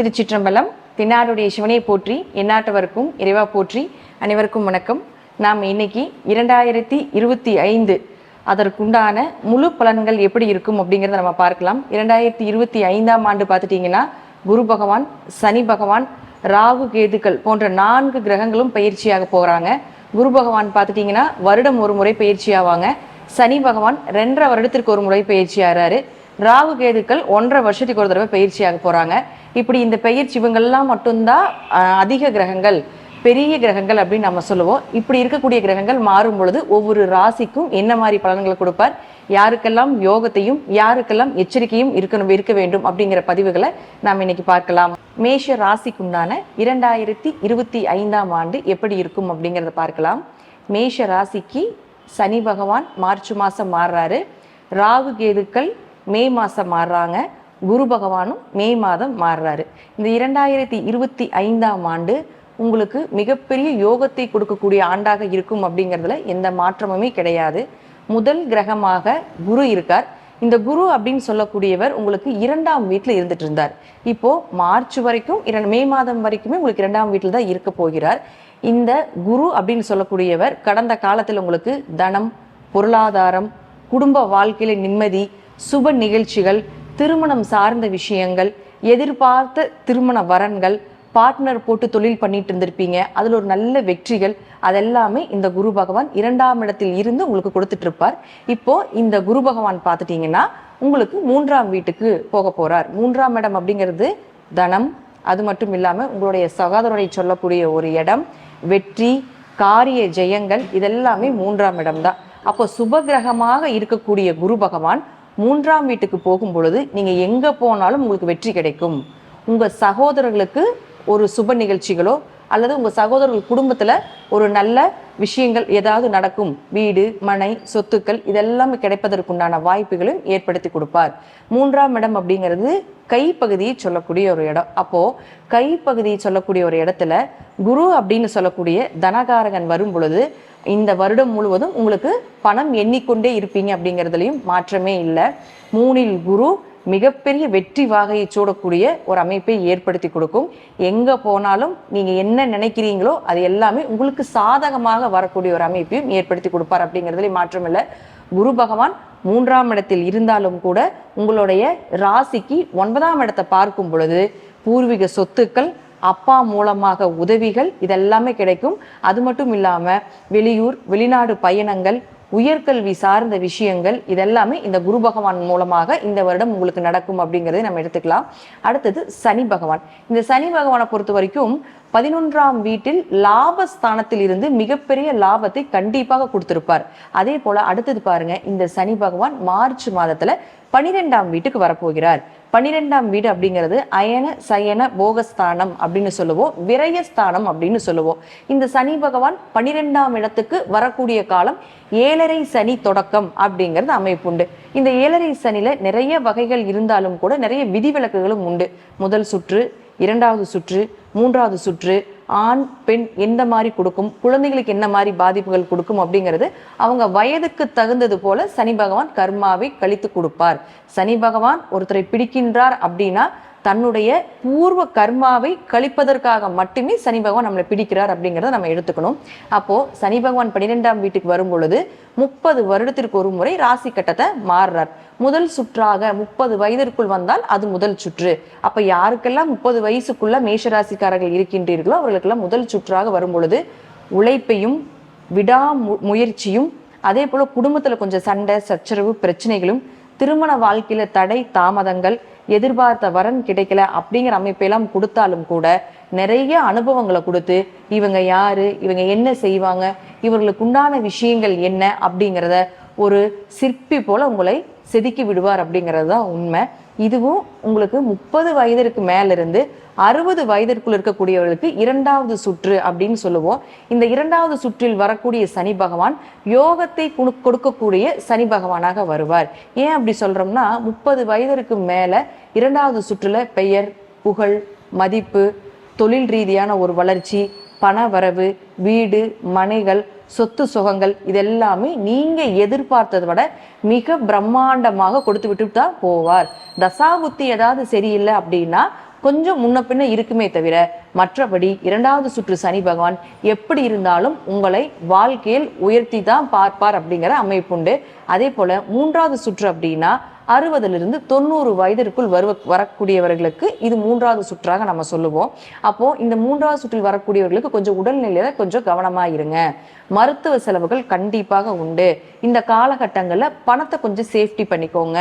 திருச்சிற்றம்பலம் தென்னாடுடைய சிவனை போற்றி எந்நாட்டவருக்கும் இறைவா போற்றி அனைவருக்கும் வணக்கம். நாம் இன்னைக்கு இரண்டாயிரத்தி இருபத்தி ஐந்து அதற்குண்டான முழு பலன்கள் எப்படி இருக்கும் அப்படிங்கிறத நம்ம பார்க்கலாம். இரண்டாயிரத்தி இருபத்தி ஐந்தாம் ஆண்டு பார்த்துட்டிங்கன்னா குரு பகவான் சனி பகவான் ராகு கேதுக்கள் போன்ற நான்கு கிரகங்களும் பயிற்சியாக போகிறாங்க. குரு பகவான் பார்த்துட்டிங்கன்னா வருடம் ஒரு முறை பயிற்சி ஆவாங்க. சனி பகவான் ரெண்டரை வருடத்திற்கு ஒரு முறை பயிற்சி ஆகிறாரு. ராகு கேதுக்கள் ஒன்றரை வருஷத்துக்கு ஒரு தடவை பயிற்சியாக போகிறாங்க இப்படி இந்த பெயர்ச்சி இவங்கள்லாம் மட்டும்தான் அதிக கிரகங்கள் பெரிய கிரகங்கள் அப்படின்னு நம்ம சொல்லுவோம். இப்படி இருக்கக்கூடிய கிரகங்கள் மாறும் பொழுது ஒவ்வொரு ராசிக்கும் என்ன மாதிரி பலன்களை கொடுப்பார்? யாருக்கெல்லாம் யோகத்தையும் யாருக்கெல்லாம் எச்சரிக்கையும் இருக்கணும் இருக்க வேண்டும் அப்படிங்கிற பதிவுகளை நாம் இன்னைக்கு பார்க்கலாம். மேஷ ராசிக்குண்டான இரண்டாயிரத்தி இருபத்தி ஐந்தாம் ஆண்டு எப்படி இருக்கும் அப்படிங்கிறத பார்க்கலாம். மேஷ ராசிக்கு சனி பகவான் மார்ச் மாதம் மாறுறாரு. ராகு கேதுக்கள் மே மாதம் மாறுறாங்க. குரு பகவானும் மே மாதம் மாறுறாரு. இந்த இரண்டாயிரத்தி இருபத்தி ஐந்தாம் ஆண்டு உங்களுக்கு மிகப்பெரிய யோகத்தை கொடுக்கக்கூடிய ஆண்டாக இருக்கும் அப்படிங்கிறதுல எந்த மாற்றமுமே கிடையாது. முதல் கிரகமாக குரு இருக்கார். இந்த குரு அப்படின்னு சொல்லக்கூடியவர் உங்களுக்கு இரண்டாம் வீட்டில் இருந்துட்டு இருந்தார். இப்போ மார்ச் வரைக்கும் இரண்டு மே மாதம் வரைக்குமே உங்களுக்கு இரண்டாம் வீட்டில் தான் இருக்க போகிறார். இந்த குரு அப்படின்னு சொல்லக்கூடியவர் கடந்த காலத்தில் உங்களுக்கு தனம் பொருளாதாரம் குடும்ப வாழ்க்கையில நிம்மதி சுப நிகழ்ச்சிகள் திருமணம் சார்ந்த விஷயங்கள் எதிர்பார்த்த திருமண வரன்கள் பார்ட்னர் போட்டு தொழில் பண்ணிட்டு இருந்திருப்பீங்க. அதில் ஒரு நல்ல வெற்றிகள் அதெல்லாமே இந்த குரு பகவான் இரண்டாம் இடத்தில் இருந்து உங்களுக்கு கொடுத்துட்டு இருப்பார். இப்போ இந்த குரு பகவான் பார்த்துட்டீங்கன்னா உங்களுக்கு மூன்றாம் வீட்டுக்கு போக போறார். மூன்றாம் இடம் அப்படிங்கிறது தனம். அது மட்டும் இல்லாமல் உங்களுடைய சகோதரரை சொல்லக்கூடிய ஒரு இடம். வெற்றி காரிய ஜெயங்கள் இதெல்லாமே மூன்றாம் இடம் தான் அப்போ சுபகிரகமாக இருக்கக்கூடிய குரு பகவான் மூன்றாம் வீட்டுக்கு போகும் பொழுது நீங்கள் எங்கே போனாலும் உங்களுக்கு வெற்றி கிடைக்கும். உங்கள் சகோதரர்களுக்கு ஒரு சுப நிகழ்ச்சிகளோ அல்லது உங்கள் சகோதரர்கள் குடும்பத்தில் ஒரு நல்ல விஷயங்கள் ஏதாவது நடக்கும். வீடு மனை சொத்துக்கள் இதெல்லாமே கிடைப்பதற்குண்டான வாய்ப்புகளும் ஏற்படுத்தி கொடுப்பார். மூன்றாம் இடம் அப்படிங்கிறது கைப்பகுதியை சொல்லக்கூடிய ஒரு இடம். அப்போது கைப்பகுதியை சொல்லக்கூடிய ஒரு இடத்துல குரு அப்படின்னு சொல்லக்கூடிய தனகாரகன் வரும் பொழுது இந்த வருடம் முழுவதும் உங்களுக்கு பணம் எண்ணிக்கொண்டே இருப்பீங்க அப்படிங்கிறதுலையும் மாற்றமே இல்லை. மூணில் குரு மிகப்பெரிய வெற்றி வாகையை சூடக்கூடிய ஒரு அமைப்பை ஏற்படுத்தி கொடுக்கும். எங்க போனாலும் நீங்க என்ன நினைக்கிறீங்களோ அது எல்லாமே உங்களுக்கு சாதகமாக வரக்கூடிய ஒரு அமைப்பையும் ஏற்படுத்தி கொடுப்பார் அப்படிங்கிறதுல மாற்றம் இல்லை. குரு பகவான் மூன்றாம் இடத்தில் இருந்தாலும் கூட உங்களுடைய ராசிக்கு ஒன்பதாம் இடத்தை பார்க்கும் பொழுது பூர்வீக சொத்துக்கள் அப்பா மூலமாக உதவிகள் இதெல்லாமே கிடைக்கும். அது மட்டும் இல்லாமல் வெளியூர் வெளிநாடு பயணங்கள் உயர்கல்வி சார்ந்த விஷயங்கள் இதெல்லாமே இந்த குரு பகவான் மூலமாக இந்த வருடம் உங்களுக்கு நடக்கும் அப்படிங்கறதை நம்ம எடுத்துக்கலாம். அடுத்தது சனி பகவான். இந்த சனி பகவானை பொறுத்த வரைக்கும் பதினொன்றாம் வீட்டில் லாபஸ்தானத்தில் இருந்து மிகப்பெரிய லாபத்தை கண்டிப்பாக கொடுத்திருப்பார். அதே போல அடுத்தது பாருங்க இந்த சனி பகவான் மார்ச் மாதத்துல பனிரெண்டாம் வீட்டுக்கு வரப்போகிறார். பனிரெண்டாம் வீடு அப்படிங்கிறது அயன சயன போகஸ்தானம் அப்படின்னு சொல்லுவோம் விரயஸ்தானம் அப்படின்னு சொல்லுவோம். இந்த சனி பகவான் பனிரெண்டாம் இடத்துக்கு வரக்கூடிய காலம் ஏழரை சனி தொடக்கம் அப்படிங்கிறது அமைப்புண்டு. இந்த ஏழரை சனியில நிறைய வகைகள் இருந்தாலும் கூட நிறைய விதிவிலக்குகளும் உண்டு. முதல் சுற்று இரண்டாவது சுற்று மூன்றாவது சுற்று ஆண் பெண் எந்த மாதிரி கொடுக்கும் குழந்தைகளுக்கு என்ன மாதிரி பாதிப்புகள் கொடுக்கும் அப்படிங்கிறது அவங்க வயதுக்கு தகுந்தது போல சனி பகவான் கர்மாவை கழித்து கொடுப்பார். சனி பகவான் ஒருத்தரை பிடிக்கின்றார் அப்படின்னா தன்னுடைய பூர்வ கர்மாவை கழிப்பதற்காக மட்டுமே சனி பகவான் நம்மளை பிடிக்கிறார் அப்படிங்கிறத நம்ம எடுத்துக்கணும். அப்போ சனி பகவான் பன்னிரெண்டாம் வீட்டுக்கு வரும் பொழுது முப்பது வருடத்திற்கு ஒரு முறை ராசி கட்டத்தை மாறுறார். முதல் சுற்றாக முப்பது வயதிற்குள் வந்தால் அது முதல் சுற்று. அப்ப யாருக்கெல்லாம் முப்பது வயசுக்குள்ள மேஷராசிக்காரர்கள் இருக்கின்றீர்களோ அவர்களுக்கெல்லாம் முதல் சுற்றாக வரும் பொழுது உழைப்பையும் விடா முயற்சியும் அதே போல குடும்பத்துல கொஞ்சம் சண்டை சச்சரவு பிரச்சனைகளும் திருமண வாழ்க்கையில தடை தாமதங்கள் எதிர்பார்த்த வரன் கிடைக்கல அப்படிங்கிற அமைப்பெல்லாம் கொடுத்தாலும் கூட நிறைய அனுபவங்களை கொடுத்து இவங்க யாரு இவங்க என்ன செய்வாங்க இவர்களுக்கு உண்டான விஷயங்கள் என்ன அப்படிங்கிறத ஒரு சிற்பி போல உங்களை செதுக்கி விடுவார் அப்படிங்கிறது தான் உண்மை. இதுவும் உங்களுக்கு முப்பது வயதிற்கு மேலிருந்து அறுபது வயதிற்குள் இருக்கக்கூடியவர்களுக்கு இரண்டாவது சுற்று அப்படின்னு சொல்லுவோம். இந்த இரண்டாவது சுற்றில் வரக்கூடிய சனி பகவான் யோகத்தை கொடுக்கக்கூடிய சனி பகவானாக வருவார். ஏன் அப்படி சொல்றோம்னா முப்பது வயதிற்கு மேல இரண்டாவது சுற்றுல பெயர் புகழ் மதிப்பு தொழில் ரீதியான ஒரு வளர்ச்சி பண வரவு வீடு மனைகள் சொத்து சுகங்கள் இதெல்லாமே நீங்க எதிர்பார்த்ததை விட மிக பிரம்மாண்டமாக கொடுத்து விட்டு தான் போவார். தசாபுத்தி ஏதாவது சரியில்லை அப்படின்னா கொஞ்சம் முன்ன பின்ன இருக்குமே தவிர மற்றபடி இரண்டாவது சுற்று சனி பகவான் எப்படி இருந்தாலும் உங்களை வாழ்க்கையில் உயர்த்தி தான் பார்ப்பார் அப்படிங்கிற அமைப்புண்டு அதே போல மூன்றாவது சுற்று அப்படின்னா அறுபதுலேருந்து தொண்ணூறு வயதிற்குள் வருவ வரக்கூடியவர்களுக்கு இது மூன்றாவது சுற்றாக நம்ம சொல்லுவோம். அப்போ இந்த மூன்றாவது சுற்றில் வரக்கூடியவர்களுக்கு கொஞ்சம் உடல்நிலையில கொஞ்சம் கவனமாக இருங்க. மருத்துவ செலவுகள் கண்டிப்பாக உண்டு. இந்த காலகட்டங்களில் பணத்தை கொஞ்சம் சேஃப்டி பண்ணிக்கோங்க.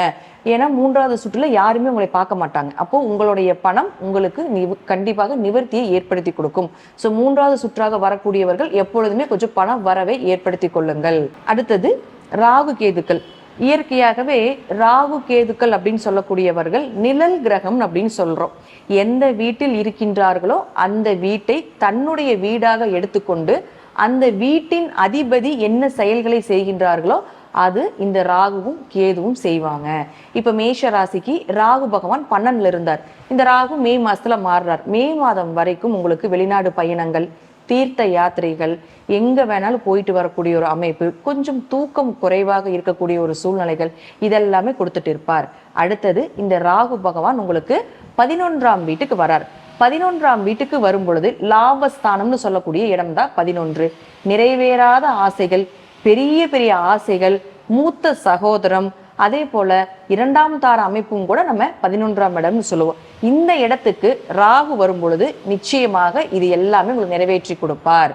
ஏன்னா மூன்றாவது சுற்றில் யாருமே உங்களை பார்க்க மாட்டாங்க. அப்போ உங்களுடைய பணம் உங்களுக்கு நிவ கண்டிப்பாக நிவர்த்தியை ஏற்படுத்தி கொடுக்கும். ஸோ மூன்றாவது சுற்றாக வரக்கூடியவர்கள் எப்பொழுதுமே கொஞ்சம் பண வரவை ஏற்படுத்தி கொள்ளுங்கள். அடுத்தது ராகு கேதுக்கள். இயற்கையாகவே ராகு கேதுக்கள் அப்படின்னு சொல்லக்கூடியவர்கள் நிழல் கிரகம் அப்படின்னு சொல்றோம். எந்த வீட்டில் இருக்கின்றார்களோ அந்த வீட்டை தன்னுடைய வீடாக எடுத்துக்கொண்டு அந்த வீட்டின் அதிபதி என்ன செயல்களை செய்கின்றார்களோ அது இந்த ராகுவும் கேதுவும் செய்வாங்க. இப்ப மேஷ ராசிக்கு ராகு பகவான் பன்னன்ல இருந்தார். இந்த ராகு மே மாசத்துல மாறுறார். மே மாதம் வரைக்கும் உங்களுக்கு வெளிநாடு பயணங்கள் தீர்த்த யாத்திரைகள் எங்கே வேணாலும் போயிட்டு வரக்கூடிய ஒரு அமைப்பு கொஞ்சம் தூக்கம் குறைவாக இருக்கக்கூடிய ஒரு சூழ்நிலைகள் இதெல்லாமே கொடுத்துட்டு இருப்பார். அடுத்தது இந்த ராகு பகவான் உங்களுக்கு பதினொன்றாம் வீட்டுக்கு வரார். பதினொன்றாம் வீட்டுக்கு வரும் பொழுது லாபஸ்தானம்னு சொல்லக்கூடிய இடம் தான் பதினொன்று. நிறைவேறாத ஆசைகள் பெரிய பெரிய ஆசைகள் மூத்த சகோதரம் அதே போல இரண்டாம் தார அமைப்பும் கூட நம்ம பதினொன்றாம் இடம்னு சொல்லுவோம். இந்த இடத்துக்கு ராகு வரும் பொழுது நிச்சயமாக இது எல்லாமே உங்களுக்கு நிறைவேற்றி கொடுப்பார்.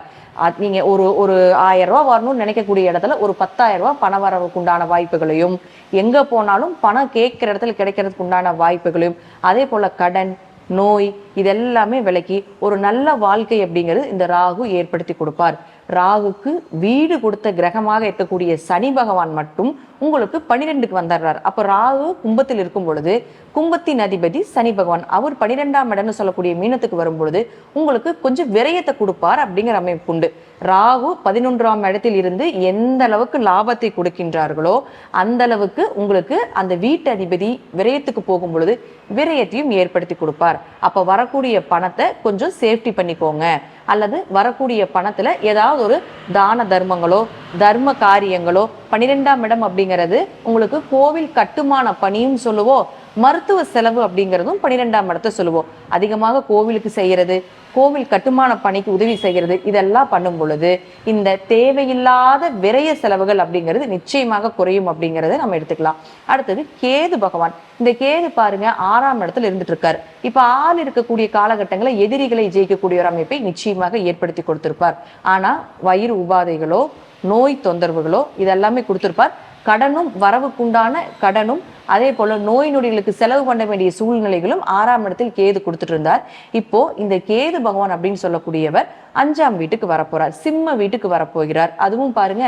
நீங்க ஒரு ஒரு ஆயிரம் ரூபா வரணும்னு நினைக்கக்கூடிய இடத்துல ஒரு பத்தாயிரம் ரூபா பண வரவுக்கு உண்டான வாய்ப்புகளையும் எங்க போனாலும் பணம் கேட்கிற இடத்துல கிடைக்கிறதுக்கு உண்டான வாய்ப்புகளையும் அதே போல கடன் நோய் இதெல்லாமே விலக்கி ஒரு நல்ல வாழ்க்கை அப்படிங்கிறது இந்த ராகு ஏற்படுத்தி கொடுப்பார். ராகுக்கு வீடு கொடுத்த கிரகமாக இருக்கக்கூடிய சனி பகவான் மட்டும் உங்களுக்கு பனிரெண்டுக்கு வந்துடுறார். அப்போ ராகு கும்பத்தில் இருக்கும் பொழுது கும்பத்தின் அதிபதி சனி பகவான். அவர் பனிரெண்டாம் இடம்னு சொல்லக்கூடிய மீனத்துக்கு வரும்பொழுது உங்களுக்கு கொஞ்சம் விரயத்தை கொடுப்பார் அப்படிங்கிற அமைப்பு உண்டு. ராகு பதினொன்றாம் இடத்தில் இருந்து எந்த அளவுக்கு லாபத்தை கொடுக்கின்றார்களோ அந்த அளவுக்கு உங்களுக்கு அந்த வீட்டு அதிபதி விரயத்துக்கு போகும் பொழுது விரயத்தையும் ஏற்படுத்தி கொடுப்பார். அப்ப வரக்கூடிய பணத்தை கொஞ்சம் சேஃப்டி பண்ணிக்கோங்க. அல்லது வரக்கூடிய பணத்துல ஏதாவது ஒரு தான தர்மங்களோ தர்ம காரியங்களோ பன்னிரெண்டாம் இடம் அப்படிங்கிறது உங்களுக்கு கோவில் கட்டுமான பணியும் சொல்லுவோம். மருத்துவ செலவு அப்படிங்கிறதும் பன்னிரெண்டாம் இடத்தை சொல்லுவோம். அதிகமாக கோவிலுக்கு செய்யறது கோவில் கட்டுமான பணிக்கு உதவி செய்கிறது இதெல்லாம் பண்ணும் பொழுது இந்த தேவையில்லாத விரய செலவுகள் அப்படிங்கிறது நிச்சயமாக குறையும் அப்படிங்கறத நம்ம எடுத்துக்கலாம். அடுத்தது கேது பகவான். இந்த கேது பாருங்க ஆறாம் இடத்துல இருந்துட்டு இருக்காரு இப்ப ஆள் இருக்கக்கூடிய காலகட்டங்களில் எதிரிகளை ஜெயிக்கக்கூடிய ஒரு அமைப்பை நிச்சயமாக ஏற்படுத்தி கொடுத்திருப்பார். ஆனா வயிறு உபாதைகளோ நோய் தொந்தரவுகளோ இதெல்லாமே கொடுத்திருப்பார். கடனும் வரவுக்குண்டான கடனும் அதே போல நோய் நொடிகளுக்கு செலவு பண்ண வேண்டிய சூழ்நிலைகளும் ஆறாம் இடத்தில் கேது கொடுத்துட்டு இருந்தார் இப்போ இந்த கேது பகவான் அப்படின்னு சொல்லக்கூடியவர் அஞ்சாம் வீட்டுக்கு வரப்போறார் சிம்ம வீட்டுக்கு வரப்போகிறார். அதுவும் பாருங்க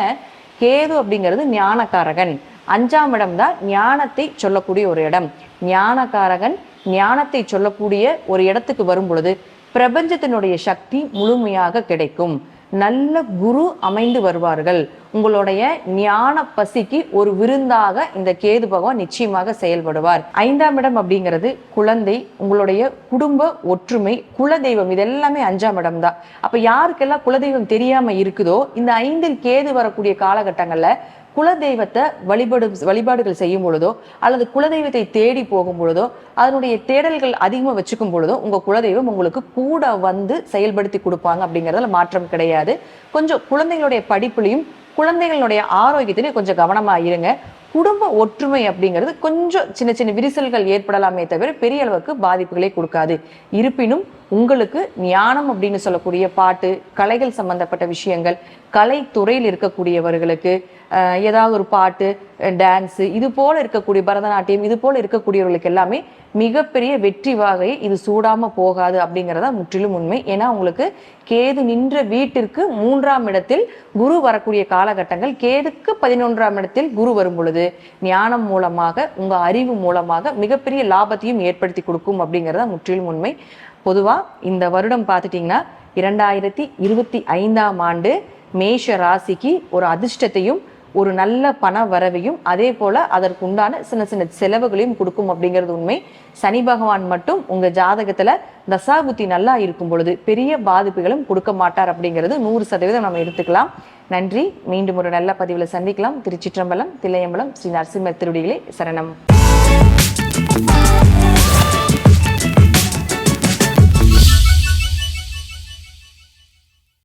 கேது அப்படிங்கிறது ஞானக்காரகன். அஞ்சாம் இடம் தான் ஞானத்தை சொல்லக்கூடிய ஒரு இடம். ஞானக்காரகன் ஞானத்தை சொல்லக்கூடிய ஒரு இடத்துக்கு வரும் பொழுது பிரபஞ்சத்தினுடைய சக்தி முழுமையாக கிடைக்கும். நல்ல குரு அமைந்து வருவார்கள். உங்களுடைய ஞான பசிக்கு ஒரு விருந்தாக இந்த கேது பகவான் நிச்சயமாக செயல்படுவார். ஐந்தாம் இடம் அப்படிங்கிறது குழந்தை உங்களுடைய குடும்ப ஒற்றுமை குலதெய்வம் இது எல்லாமே அஞ்சாம் இடம் தான் அப்ப யாருக்கெல்லாம் குலதெய்வம் தெரியாம இருக்குதோ இந்த ஐந்தில் கேது வரக்கூடிய காலகட்டங்கள்ல குலதெய்வத்தை வழிபடும் வழிபாடுகள் செய்யும் பொழுதோ அல்லது குலதெய்வத்தை தேடி போகும் பொழுதோ அதனுடைய தேடல்கள் அதிகமாக வச்சுக்கும் பொழுதோ உங்கள் குலதெய்வம் உங்களுக்கு கூட வந்து செயல்படுத்தி கொடுப்பாங்க அப்படிங்கிறதுல மாற்றம் கிடையாது. கொஞ்சம் குழந்தைகளுடைய படிப்புலையும் குழந்தைகளுடைய ஆரோக்கியத்திலையும் கொஞ்சம் கவனமாக இருங்க. குடும்ப ஒற்றுமை அப்படிங்கிறது கொஞ்சம் சின்ன சின்ன விரிசல்கள் ஏற்படலாமே தவிர பெரிய அளவுக்கு பாதிப்புகளை கொடுக்காது. இருப்பினும் உங்களுக்கு ஞானம் அப்படின்னு சொல்லக்கூடிய பாட்டு கலைகள் சம்பந்தப்பட்ட விஷயங்கள் கலைத்துறையில் இருக்கக்கூடியவர்களுக்கு ஏதாவது ஒரு பாட்டு டான்ஸு இது போல் இருக்கக்கூடிய பரதநாட்டியம் இது போல் இருக்கக்கூடியவர்களுக்கு எல்லாமே மிகப்பெரிய வெற்றி வாகை இது சூடாமல் போகாது அப்படிங்கிறதா முற்றிலும் உண்மை. ஏன்னா உங்களுக்கு கேது நின்ற வீட்டிற்கு மூன்றாம் இடத்தில் குரு வரக்கூடிய காலகட்டங்கள் கேதுக்கு பதினொன்றாம் இடத்தில் குரு வரும் பொழுது ஞானம் மூலமாக உங்கள் அறிவு மூலமாக மிகப்பெரிய லாபத்தையும் ஏற்படுத்தி கொடுக்கும் அப்படிங்கிறதா முற்றிலும் உண்மை. பொதுவாக இந்த வருடம் பார்த்துட்டிங்கன்னா இரண்டாயிரத்தி இருபத்தி ஐந்தாம் ஆண்டு மேஷ ராசிக்கு ஒரு அதிர்ஷ்டத்தையும் ஒரு நல்ல பண வரவையும் அதே போல அதற்கு உண்டான சின்ன சின்ன செலவுகளையும் கொடுக்கும் அப்படிங்கிறது உண்மை. சனி பகவான் மட்டும் உங்க ஜாதகத்துல தசாபுத்தி நல்லா இருக்கும் பொழுது பெரிய பாதிப்புகளும் கொடுக்க மாட்டார் அப்படிங்கிறது நூறு சதவீதம் நம்ம எடுத்துக்கலாம். நன்றி. மீண்டும் ஒரு நல்ல பதிவில் சந்திக்கலாம். திருச்சிற்றம்பலம் தில்லையம்பலம் ஸ்ரீ நரசிம்மர் திருடிகளே சரணம்.